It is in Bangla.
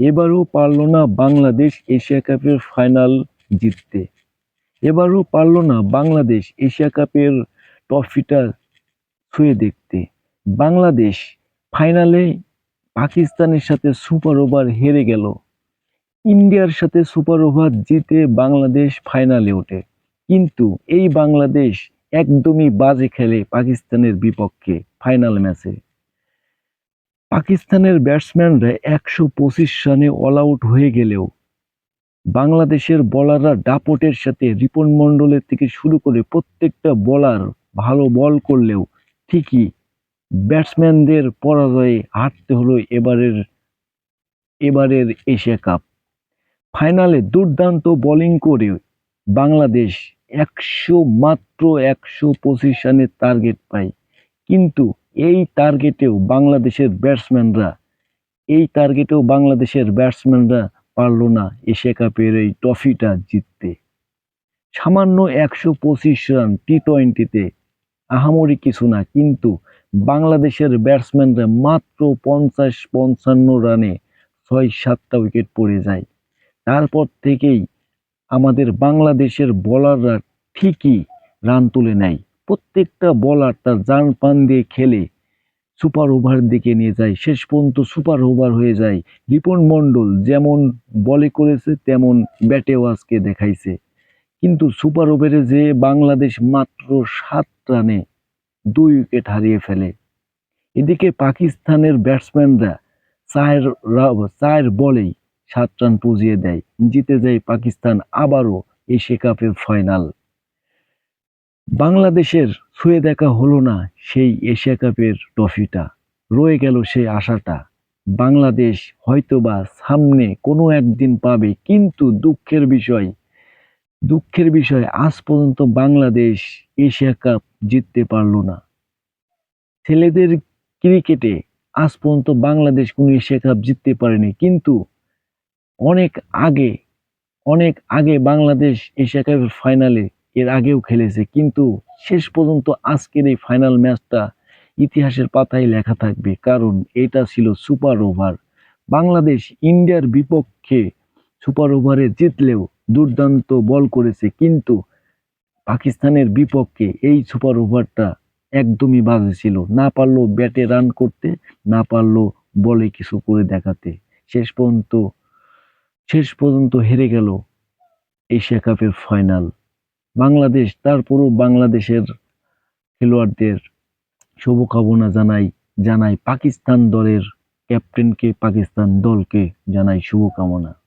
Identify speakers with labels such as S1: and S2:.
S1: এবারও পারল না বাংলাদেশ এশিয়া কাপের ফাইনাল জিততে। এবারও পারল না বাংলাদেশ এশিয়া কাপের ট্রফিটা ছুঁয়ে দেখতে। বাংলাদেশ ফাইনালে পাকিস্তানের সাথে সুপার ওভার হেরে গেল। ইন্ডিয়ার সাথে সুপার ওভার জিতে বাংলাদেশ ফাইনালে ওঠে। কিন্তু এই বাংলাদেশ একদমই বাজে খেলে পাকিস্তানের বিপক্ষে ফাইনাল ম্যাচে। পাকিস্তানের ব্যাটসম্যানরা একশো পঁচিশ রানে অল আউট হয়ে গেলেও বাংলাদেশের বলাররা ডাপটের সাথে রিপন মণ্ডলের থেকে শুরু করে প্রত্যেকটা বলার ভালো বল করলেও ঠিকই ব্যাটসম্যানদের পরাজয়ে হারতে হলো এবারের এবারের এশিয়া কাপ। ফাইনালে দুর্দান্ত বোলিং করে বাংলাদেশ একশো মাত্র একশো পঁচিশ রানের টার্গেট পায়। কিন্তু এই টার্গেটেও বাংলাদেশের ব্যাটসম্যানরা এই টার্গেটেও বাংলাদেশের ব্যাটসম্যানরা পারল না এশিয়া কাপের এই ট্রফিটা জিততে। সামান্য একশো পঁচিশ রান টি টোয়েন্টিতে আহামরি কিছু না, কিন্তু বাংলাদেশের ব্যাটসম্যানরা মাত্র পঞ্চাশ পঞ্চান্ন রানে ছয় সাতটা উইকেট পড়ে যায়। তারপর থেকেই আমাদের বাংলাদেশের বোলাররা ঠিকই রান তুলে নেয়। প্রত্যেকটা বলার তার জান পান দিয়ে খেলে সুপার ওভার দিকে নিয়ে যায়। শেষ পর্যন্ত সুপার ওভার হয়ে যায়। রিপন মণ্ডল যেমন বলে করেছে, তেমন ব্যাটেও আজকে দেখাইছে। কিন্তু সুপার ওভারে যে বাংলাদেশ মাত্র সাত রানে দুই উইকেট হারিয়ে ফেলে। এদিকে পাকিস্তানের ব্যাটসম্যানরা চার রা- চার বলেই সাত রান পুজিয়ে দেয়। জিতে যায় পাকিস্তান আবারও এশিয়া কাপের ফাইনাল বাংলাদেশের ছুঁয়ে দেখা হলো না সেই এশিয়া কাপের ট্রফিটা। রয়ে গেল সেই আশাটা। বাংলাদেশ হয়তোবা সামনে কোনো একদিন পাবে, কিন্তু দুঃখের বিষয় দুঃখের বিষয় আজ পর্যন্ত বাংলাদেশ এশিয়া কাপ জিততে পারল না। ছেলেদের ক্রিকেটে আজ পর্যন্ত বাংলাদেশ কোনো এশিয়া কাপ জিততে পারেনি, কিন্তু অনেক আগে অনেক আগে বাংলাদেশ এশিয়া কাপের ফাইনালে এর আগেও খেলেছে, কিন্তু শেষ পর্যন্ত আজকের এই ফাইনাল ম্যাচটা ইতিহাসের পাতায় লেখা থাকবে, কারণ এটা ছিল সুপার ওভার বাংলাদেশ ইন্ডিয়ার বিপক্ষে সুপার ওভারে জিতলেও দুর্দান্ত বল করেছে, কিন্তু পাকিস্তানের বিপক্ষে এই সুপার ওভারটা একদমই বাজে ছিল। না পারল ব্যাটে রান করতে, না পারল বলে কিছু করে দেখাতে। শেষ পর্যন্ত শেষ পর্যন্ত হেরে গেল এশিয়া কাপের ফাইনাল বাংলাদেশ তারপরও বাংলাদেশের খেলোয়াড়দের শুভকামনা জানাই জানাই পাকিস্তান দলের ক্যাপ্টেনকে পাকিস্তান দলকে জানাই শুভকামনা।